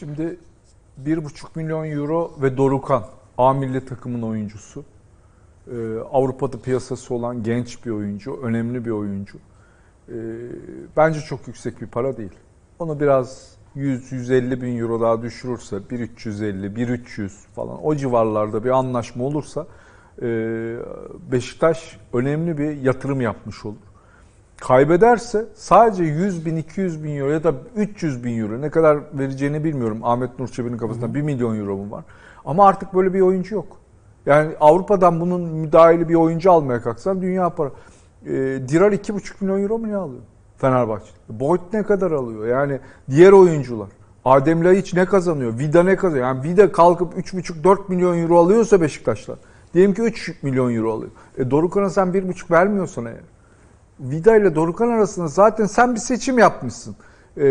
Şimdi 1,5 milyon euro ve Dorukan A milli takımın oyuncusu. Ee, Avrupa'da piyasası olan genç bir oyuncu, önemli bir oyuncu. Ee, bence çok yüksek bir para değil. Onu biraz 100-150 bin euro daha düşürürse 1.350, 1.300 falan o civarlarda bir anlaşma olursa e, Beşiktaş önemli bir yatırım yapmış olur. Kaybederse sadece 100 bin, 200 bin euro ya da 300 bin euro ne kadar vereceğini bilmiyorum. Ahmet Nur Çebi'nin kafasında 1 milyon euro mu var? Ama artık böyle bir oyuncu yok. Yani Avrupa'dan bunun müdahili bir oyuncu almaya kalksan dünya para. E, Dirar 2,5 milyon euro mu ne alıyor? Fenerbahçe. Boyd ne kadar alıyor? Yani diğer oyuncular. Adem Laiç ne kazanıyor? Vida ne kazanıyor? Yani Vida kalkıp 3,5-4 milyon euro alıyorsa Beşiktaş'tan. Diyelim ki 3 milyon euro alıyor. E Dorukan'a sen 1,5 vermiyorsan eğer. Vida ile Dorukan arasında zaten sen bir seçim yapmışsın. E,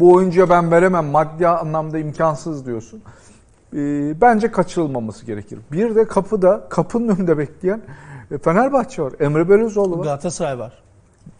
bu oyuncuya ben veremem maddi anlamda imkansız diyorsun. E, bence kaçırılmaması gerekir. Bir de kapıda, kapının önünde bekleyen e, Fenerbahçe var. Emre Belözoğlu var. Galatasaray var.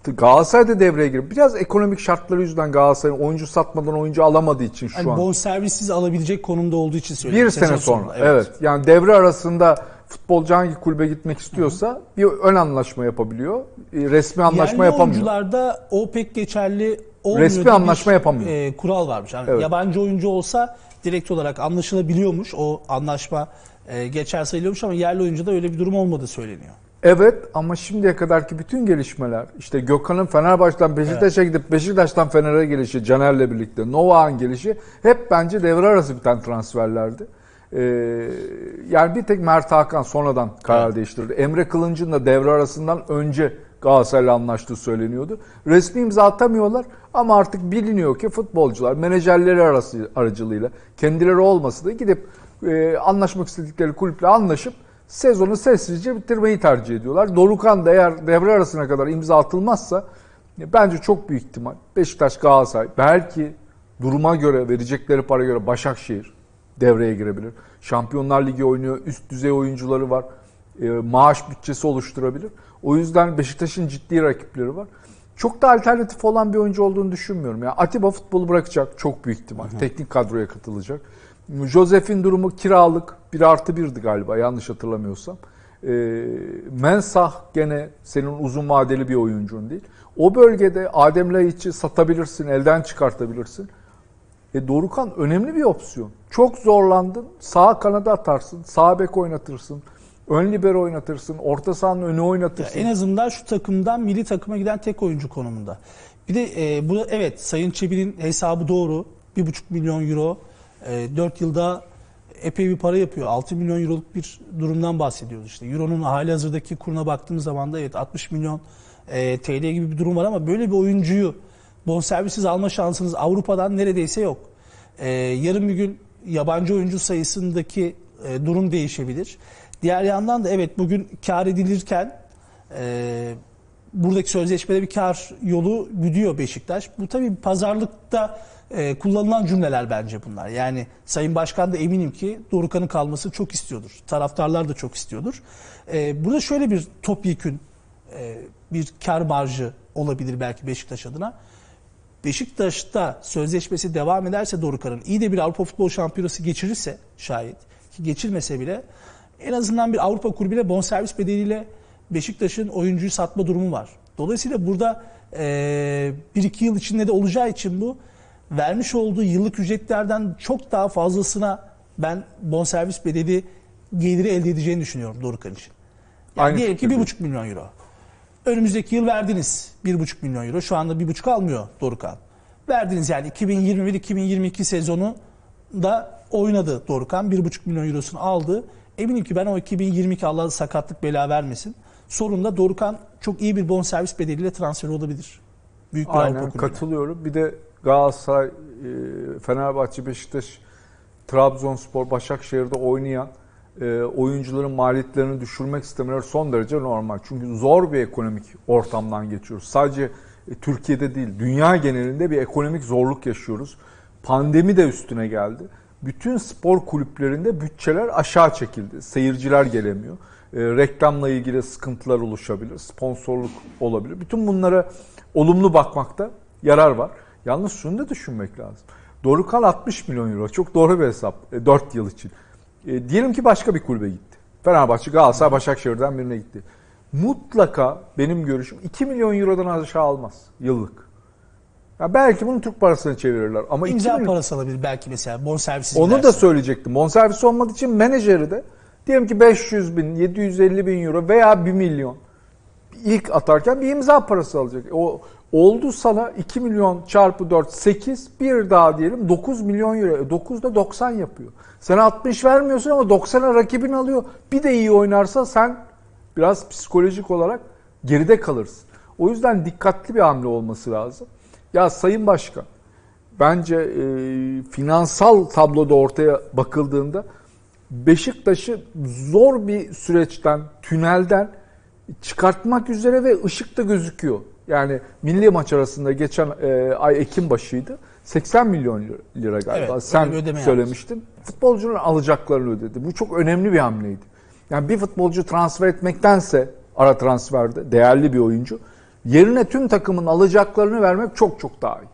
Galatasaray da devreye giriyor. Biraz ekonomik şartları yüzünden Galatasaray'ın oyuncu satmadan oyuncu alamadığı için şu Hani an. bonservissiz alabilecek konumda olduğu için söylüyorum. Bir sene sonra. sonunda, Evet. Yani devre arasında futbolcu hangi kulübe gitmek istiyorsa bir ön anlaşma yapabiliyor. Resmi anlaşma Yerli yapamıyor. oyuncularda o pek geçerli olmuyor. Resmi anlaşma bir, yapamıyor. e, kural varmış. Yani Evet. Yabancı oyuncu olsa direkt olarak anlaşılabiliyormuş. O anlaşma e, geçer sayılıyormuş ama yerli oyuncuda öyle bir durum olmadığı söyleniyor. Evet ama şimdiye kadarki bütün gelişmeler işte Gökhan'ın Fenerbahçe'den Beşiktaş'a gidip Beşiktaş'tan Fener'e gelişi, Caner'le birlikte Novak'ın gelişi hep bence devre arası biten transferlerdi. Ee, yani bir tek Mert Hakan sonradan karar Evet. değiştirdi. Emre Kılınç'ın da devre arasından önce Galatasaray'la anlaştığı söyleniyordu. Resmi imza atamıyorlar ama artık biliniyor ki futbolcular menajerleri arası aracılığıyla kendileri olması da gidip e, anlaşmak istedikleri kulüple anlaşıp sezonu sessizce bitirmeyi tercih ediyorlar. Dorukan da eğer devre arasına kadar imza atılmazsa e, bence çok büyük ihtimal Beşiktaş, Galatasaray belki duruma göre verecekleri para göre Başakşehir devreye girebilir. Şampiyonlar Ligi oynuyor, üst düzey oyuncuları var. E, maaş bütçesi oluşturabilir. O yüzden Beşiktaş'ın ciddi rakipleri var. Çok da alternatif olan bir oyuncu olduğunu düşünmüyorum. Yani Atiba futbolu bırakacak çok büyük ihtimal. Teknik kadroya katılacak. Josef'in durumu kiralık. Bir artı birdi galiba yanlış hatırlamıyorsam. E, Mensah gene senin uzun vadeli bir oyuncun değil. O bölgede Adem Laiç'i satabilirsin, elden çıkartabilirsin. E Dorukan önemli bir opsiyon. Çok zorlandın. Sağ kanada atarsın. Sağ bek oynatırsın. Ön libero oynatırsın. Orta sahanın önü Ya oynatırsın. en azından şu takımdan milli takıma giden tek oyuncu konumunda. Bir de e, bu evet Sayın Çebi'nin hesabı doğru. 1,5 milyon euro. E, 4 yılda epey bir para yapıyor. 6 milyon euroluk bir durumdan bahsediyoruz işte. Euro'nun hali hazırdaki kuruna baktığımız zaman da evet 60 milyon e, TL gibi bir durum var ama böyle bir oyuncuyu bonservisiz alma şansınız Avrupa'dan neredeyse yok. E, yarın bir gün yabancı oyuncu sayısındaki e, durum değişebilir. Diğer yandan da evet bugün kar edilirken e, buradaki sözleşmede bir kar yolu güdüyor Beşiktaş. Bu tabii pazarlıkta e, kullanılan cümleler bence bunlar. Yani Sayın Başkan da eminim ki Dorukhan'ın kalması çok istiyordur. Taraftarlar da çok istiyordur. E, burada şöyle bir topyekün e, bir kar marjı olabilir belki Beşiktaş adına. Beşiktaş'ta sözleşmesi devam ederse Dorukhan'ın iyi de bir Avrupa Futbol Şampiyonası geçirirse şayet ki geçirmese bile en azından bir Avrupa kulübüne bonservis bedeliyle Beşiktaş'ın oyuncuyu satma durumu var. Dolayısıyla burada e, bir iki yıl içinde de olacağı için bu vermiş olduğu yıllık ücretlerden çok daha fazlasına ben bonservis bedeli geliri elde edeceğini düşünüyorum Dorukhan için. Yani Aynı diyelim ki fikirdeyim. 1,5 milyon euro. Önümüzdeki yıl verdiniz 1,5 milyon euro. Şu anda 1,5 almıyor Dorukhan. Verdiniz yani 2021-2022 sezonu da oynadı Dorukhan. 1,5 milyon eurosunu aldı. Eminim ki ben o 2022 Allah sakatlık bela vermesin. Sorunda Dorukhan çok iyi bir bonservis bedeliyle transfer olabilir. Büyük bir Aynen katılıyorum. Bir de Galatasaray, e, Fenerbahçe, Beşiktaş, Trabzonspor, Başakşehir'de oynayan e, oyuncuların maliyetlerini düşürmek istemeleri son derece normal. Çünkü zor bir ekonomik ortamdan geçiyoruz. Sadece e, Türkiye'de değil, dünya genelinde bir ekonomik zorluk yaşıyoruz. Pandemi de üstüne geldi. Bütün spor kulüplerinde bütçeler aşağı çekildi. Seyirciler gelemiyor. E, reklamla ilgili sıkıntılar oluşabilir. Sponsorluk olabilir. Bütün bunlara olumlu bakmakta yarar var. Yalnız şunu da düşünmek lazım. Dorukan 60 milyon euro. Çok doğru bir hesap. 4 yıl için. E, diyelim ki başka bir kulübe gitti. Fenerbahçe, Galatasaray, Başakşehir'den birine gitti. Mutlaka benim görüşüm 2 milyon eurodan aşağı almaz yıllık. Ya belki bunu Türk parasına çevirirler ama 2 İmza milyon... parası alabilir belki mesela bonservisiz Onu da giderse. söyleyecektim. Bonservis olmadığı için menajeri de diyelim ki 500 bin, 750 bin euro veya 1 milyon ilk atarken bir imza parası alacak. O oldu sana 2 milyon çarpı 4 8 bir daha diyelim 9 milyon euro. 9 da 90 yapıyor. Sen 60 vermiyorsun ama 90'a rakibin alıyor. Bir de iyi oynarsa sen biraz psikolojik olarak geride kalırsın. O yüzden dikkatli bir hamle olması lazım. Ya Sayın Başkan bence e, finansal tabloda ortaya bakıldığında Beşiktaş'ı zor bir süreçten, tünelden çıkartmak üzere ve ışıkta gözüküyor. Yani milli maç arasında geçen e, ay Ekim başıydı. 80 milyon lira, galiba. Evet, Sen söylemiştin. Futbolcunun alacaklarını ödedi. Bu çok önemli bir hamleydi. Yani bir futbolcu transfer etmektense ara transferde değerli bir oyuncu yerine tüm takımın alacaklarını vermek çok çok daha iyi.